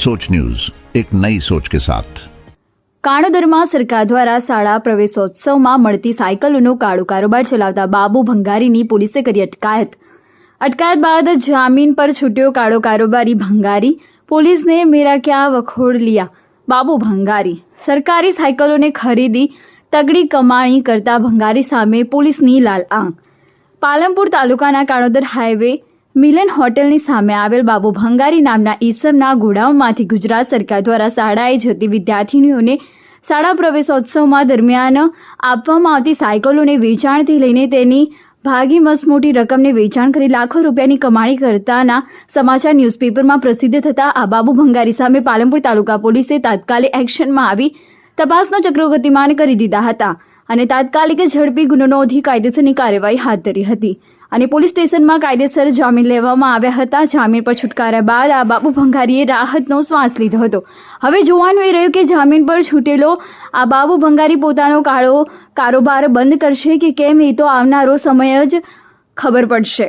सोच न्यूज एक नई सोच के साथ કાણોદરમાં સરકાર દ્વારા શાળા પ્રવેશોત્સવમાં મળતી સાયકલોનો કાળો કારોબાર ચલાવતા બાબુ ભંગારીની પોલીસે કરી અટકાયત અટકાયત બાદ જામીન પર છૂટ્યો કાળો કારોબારી ભંગારી પોલીસને મેરા ક્યાં વખોડ લિયા બાબુ ભંગારી સરકારી સાયકલોને ખરીદી તગડી કમાણી કરતા ભંગારી સામે પોલીસની લાલ આંખ પાલનપુર તાલુકાના કાણોદર હાઈવે મિલન હોટેલની સામે આવેલ બાબુ ભંગારી નામના ઈસમના ગોડાઉનમાંથી ગુજરાત સરકાર દ્વારા શાળાએ જતી વિદ્યાર્થીનીઓને શાળા પ્રવેશોત્સવમાં દરમિયાન આપવામાં આવતી સાયકલોને વેચાણથી લઈને તેની ભાગી મસમોટી રકમને વેચાણ કરી લાખો રૂપિયાની કમાણી કરતાના સમાચાર ન્યૂઝપેપરમાં પ્રસિદ્ધ થતા આ બાબુ ભંગારી સામે પાલનપુર તાલુકા પોલીસે તાત્કાલિક એક્શનમાં આવી તપાસનો ચક્રો ગતિમાન કરી દીધા હતા અને તાત્કાલિક ઝડપી ગુનો નોંધી કાયદેસરની કાર્યવાહી હાથ ધરી હતી. અને પોલીસ સ્ટેશનમાં કાયદેસર જામીન લેવામાં આવ્યા હતા. જામીન પર છુટકારા બાદ આ બાબુ ભંગારીએ રાહતનો શ્વાસ લીધો હતો. હવે જોવાનું એ રહ્યું કે જામીન પર છૂટેલો આ બાબુ ભંગારી પોતાનો કાળો કારોબાર બંધ કરશે કે કેમ એ તો આવનારો સમય જ ખબર પડશે.